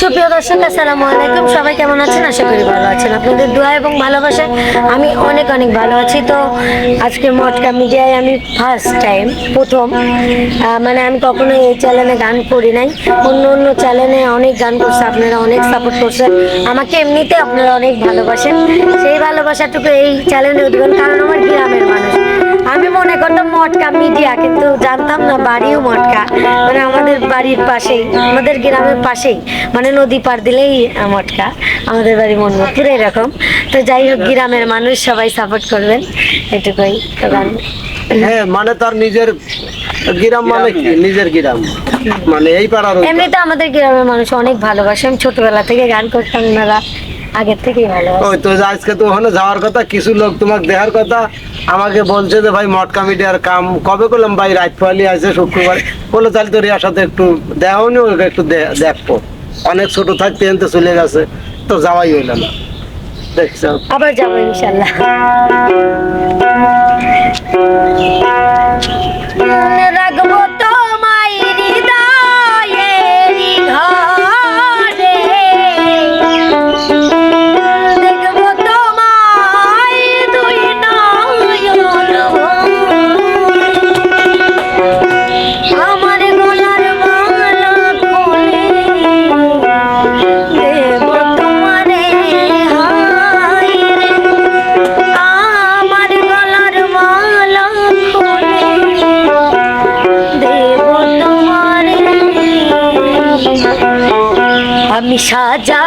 সুপ্রিয় দর্শক, আসসালামু আলাইকুম। সবাই কেমন আছেন? আশা করি ভালো আছেন। আপনাদের দোয়া এবং ভালোবাসায় আমি অনেক অনেক ভালো আছি। তো আজকে মটকা মিডিয়ায় আমি ফার্স্ট টাইম প্রথম। মানে আমি কখনো এই চ্যানেলে গান করি নাই। অন্য অন্য চ্যানেলে অনেক গান করছে, আপনারা অনেক সাপোর্ট করছেন আমাকে এমনিতে আপনারা অনেক ভালোবাসেন। সেই ভালোবাসাটুকু এই চ্যানেলে দেবেন কারণ আমার গ্রামের মানুষ। আমি মনে করতাম মটকা মিডিয়া কিন্তু জানতাম না বাড়িও মটকা। মানে আমাদের বাড়ির পাশেই আমাদের গ্রামের পাশেই মানে নদী পার দিলেই মটকা। আমাদের বাড়ি মনমোহনপুর এরকম। তো যাই হোক গ্রামের মানুষ সবাই সাপোর্ট করবেন এটুকুই। তো গান। হ্যাঁ মানে তার নিজের গ্রাম মানে কি? নিজের গ্রাম। মানে এই পাড়ার ওই এমনিতে আমাদের গ্রামের মানুষ অনেক ভালোবাসে। আমি ছোটবেলা থেকে গান করতাম ওনারা আগের থেকেই ভালোবাসে। ওই তো আজকে তো ওখানে যাওয়ার কথা কিছু লোক তোমাকে দেখার কথা আমাকে বলছে যে, ভাই মট আর কাম কবে করলাম? ভাই রাত পালি আছে, শুক্রবার। বলে তাহলে তোর রিয়ার সাথে একটু দেখাও নি ওকে একটু দেখব। অনেক ছোট থাকতে এনতে চলে গেছে, তো যাওয়াই হইল না। দেখছ? আবার যাব ইনশাল্লাহ। আমি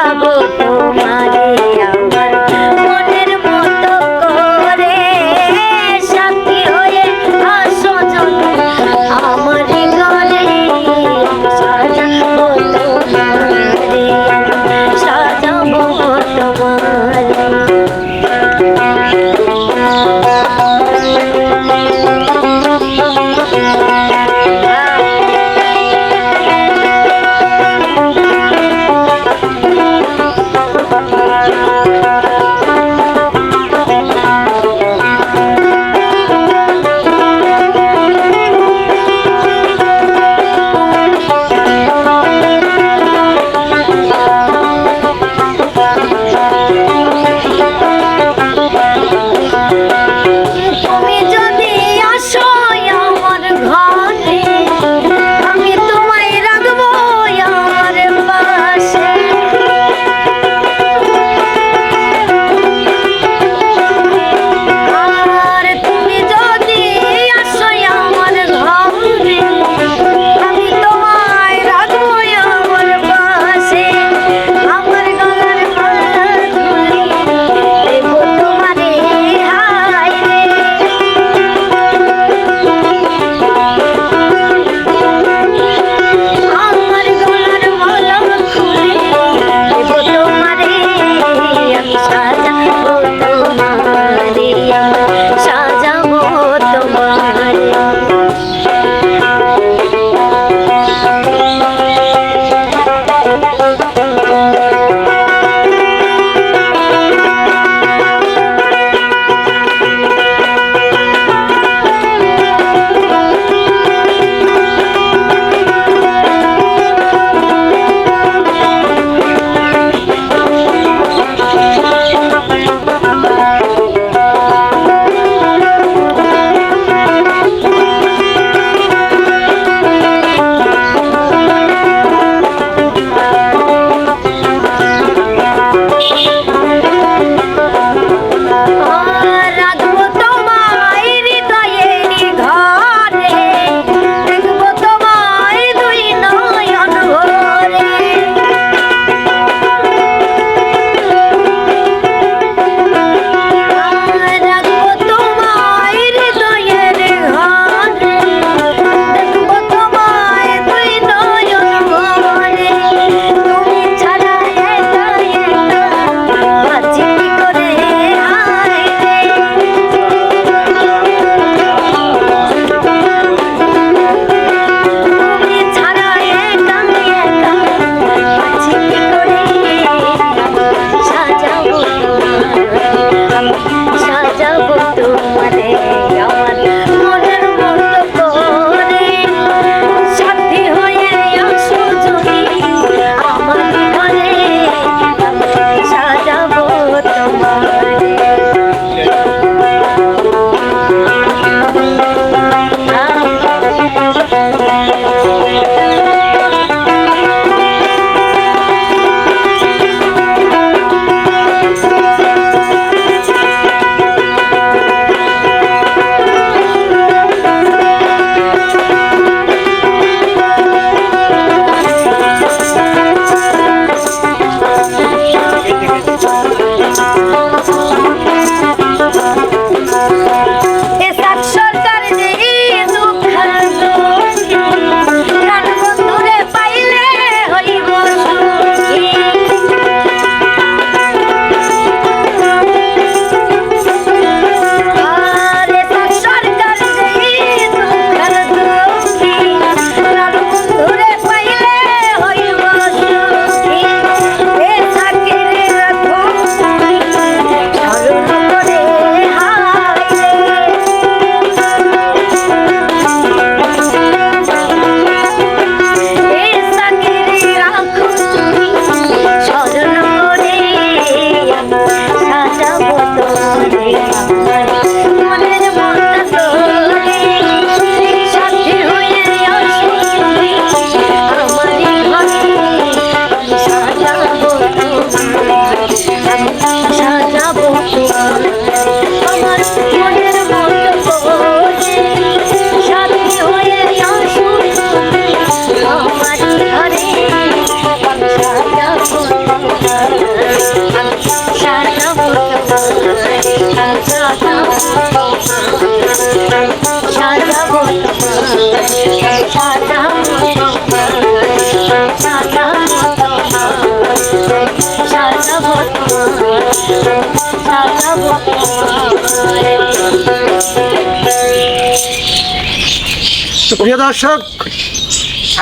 প্রিয় দর্শক,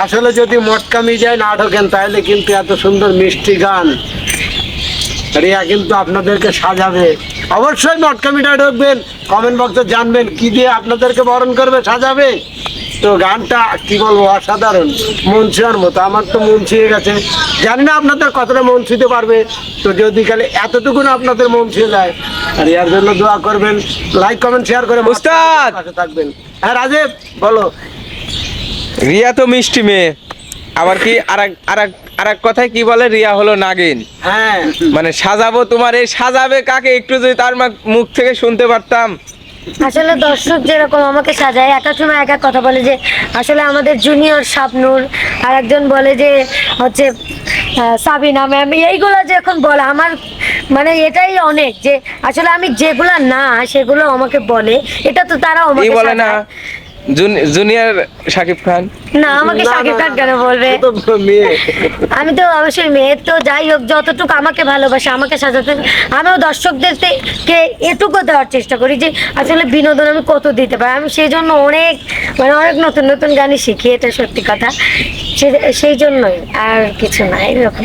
আসলে যদি মটকামি যায় না ঢোকেন, তাহলে কিন্তু এত সুন্দর মিষ্টি গান। রিয়া কিন্তু আপনাদেরকে সাজাবে। অবশ্যই মটকা মিডিয়ায় ঢুকবেন কমেন্ট বক্সে জানবেন কি দিয়ে আপনাদেরকে বরণ করবে সাজাবে। তো গানটা কি বলব অসাধারণ। মন ছুঁয়ার মতো আমার তো মন ছুঁয়ে গেছে। জানি না আপনাদের কতটা মন ছুঁতে পারবে তো যদি খালি এতটুকু না আপনাদের মন ছুঁয়ে যায় আর ইয়ার জন্য দোয়া করবেন। লাইক কমেন্ট শেয়ার করে থাকবেন। হ্যাঁ রাজীব বলো। রিয়া তো মিষ্টি মেয়ে। আবার কি আরেক আরেক আরেক কথায় কি বলে? রিয়া হলো নাগিন। হ্যাঁ। মানে সাজাবো তোমার এই সাজাবে কাকে? একটু যদি তার মা- মুখ থেকে শুনতে পারতাম। আসলে দর্শক যেরকম আমাকে সাজায় এক এক সময় এক এক কথা বলে যে আসলে আমাদের জুনিয়র শাবনুর আর একজন বলে যে হচ্ছে সাবিনা ম্যাম এইগুলো যে এখন বলে আমার মানে এটাই অনেক যে আসলে আমি যেগুলো না সেগুলো আমাকে বলে এটা তো তারা আমাকে বলে না জুনিয়র শাকিব খান। না আমাকে শাকিব খান কেন বলবে? আমি তো অবশ্যই মেয়ে তো যাই হোক যতটুকু আমাকে ভালোবাসে আমাকে সাজাতে আমিও দর্শকদেরকে এটুকু দেওয়ার চেষ্টা করি যে আসলে বিনোদন আমি কত দিতে পারি। আমি সেই জন্য অনেক মানে অনেক নতুন নতুন গানই শিখি এটা সত্যি কথা। সেই জন্যই আর কিছু না এরকম।